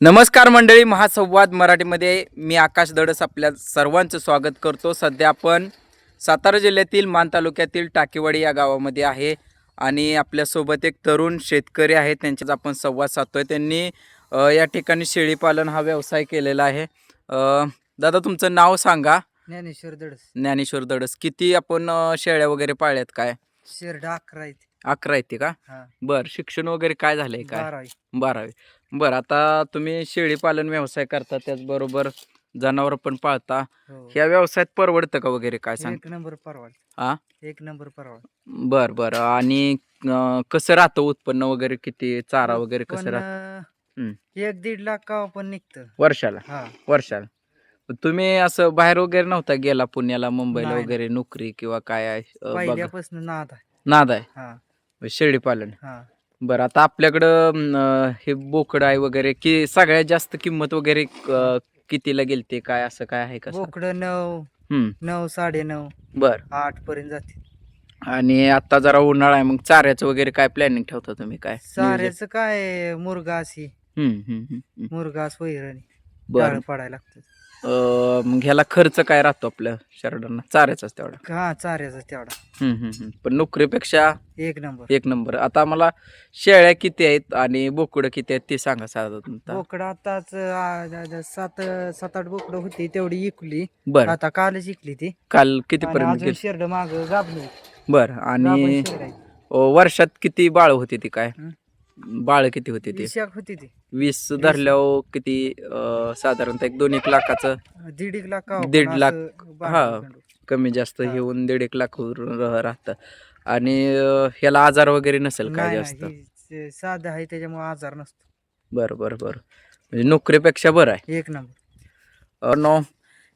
नमस्कार मंडळी महासंवाद मराठीमध्ये. मी आकाश दडस आपल्या सर्वांचं स्वागत करतो. सध्या आपण सातारा जिल्ह्यातील मान तालुक्यातील टाकेवाडी या गावामध्ये आहे आणि आपल्यासोबत एक तरुण शेतकरी आहे. त्यांच्याच आपण संवाद साधतोय. त्यांनी अ, या ठिकाणी शेळीपालन हा व्यवसाय केलेला आहे. अ, दादा तुमचं नाव सांगा. ज्ञानेश्वर दडस. ज्ञानेश्वर दडस. किती आपण अ, शेळ्या वगैरे पाळल्यात काय? शेरडा अकरा अकरा येते का? हा. बरं शिक्षण वगैरे काय झालंय काय? बारा आहे. बारावी. बरं आता तुम्ही शेळी पालन व्यवसाय करता त्याचबरोबर जनावर पण पाळता. हो. ह्या व्यवसायात परवडतं का वगैरे काय सांग? एक नंबर हा? एक नंबर परवाड बर बर. आणि अं, कसं राहतं उत्पन्न वगैरे किती? चारा वगैरे कसं राहतं? हम्म. एक दीड लाख का पण निघतं. वर्षाला? हा. वर्षाला. तुम्ही असं बाहेर वगैरे नव्हता गेला पुण्याला मुंबईला नाही, वगैरे नोकरी किंवा काय आहे? अं, बघा. पहिल्यापासून नाद आहे. नाद आहे? हा. शेळी पालन. हा. बरं आता आपल्याकडं अं, हे बोकड आहे वगैरे की सगळ्यात जास्त किंमत वगैरे अं, कितीला गेलते? काय असं काय आहे का बोकड नऊ. हम्म. नऊ साडे नऊ. बर. आठ पर्यंत जाते. आणि आता जरा उन्हाळा आहे मग चाऱ्याचं वगैरे काय प्लॅनिंग ठेवता तुम्ही? काय नियोजन? साऱ्याचं काय मुरगास ही हम्म, हम्म, हम्म, हम्म. मुरगास वैरणी बर. डाळ पडायला लागतं मग ह्याला खर्च काय राहतो आपल्या शर्टांना चाऱ्याचाच तेवढा. हा चाऱ्याचा तेवढा? हम्म, हम्म, हम्म. पण नोकरीपेक्षा एक नंबर. एक नंबर. आता मला शेळ्या किती आहेत आणि बोकडं किती आहेत ते सांगा साधारण बोकड आताच आ, ज- ज- सात सात आठ बोकड होती तेवढी इकली. बर. आता कालच इकली ती. काल किती आणि पर्यंत अजून गेली? शेरड माग गाबली बर. गाभण आणि शेरड आहे. अं, वर्षात किती बाळ होती ती काय? हं? बाळ किती होती ती? वीस एक होती ती. वीस धरल्यावर किती अं, साधारणतः एक दोन एक लाखाचं? दीड एक लाख हो, दीड लाख, असं हा. कमी जास्त हा. घेऊन दीड एक लाख राहतं. आणि अं, ह्याला आजार वगैरे नसेल काय नाही, जास्त? हे साधं आहे त्याच्यामुळे आजार नसतो. बरं बरं बरं. म्हणजे नोकरीपेक्षा बरं आहे. एक नंबर.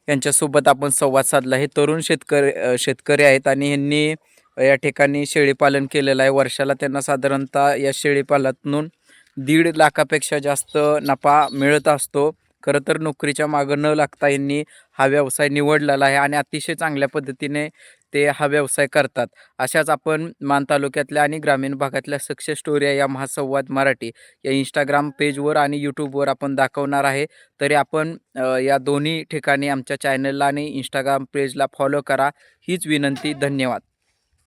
यांच्यासोबत आपण संवाद साधला. हे तरुण शेतकरी अ, शेतकरी आहेत आणि यांनी या ठिकाणी शेळीपालन केलेलं आहे. वर्षाला त्यांना साधारणतः या शेळीपालनातून दीड लाखापेक्षा जास्त नफा मिळत असतो. खरं तर नोकरीच्या मागं न लागता यांनी हा व्यवसाय निवडलेला आहे आणि अतिशय चांगल्या पद्धतीने ते हा व्यवसाय करतात. अशाच आपण मान तालुक्यातल्या आणि ग्रामीण भागातल्या सक्सेस स्टोरी या महासंवाद मराठी या इंस्टाग्राम पेजवर आणि यूट्यूबवर आपण दाखवणार आहे. तरी आपण या दोन्ही ठिकाणी आमच्या चॅनलला आणि इंस्टाग्राम पेजला फॉलो करा. हीच विनंती धन्यवाद.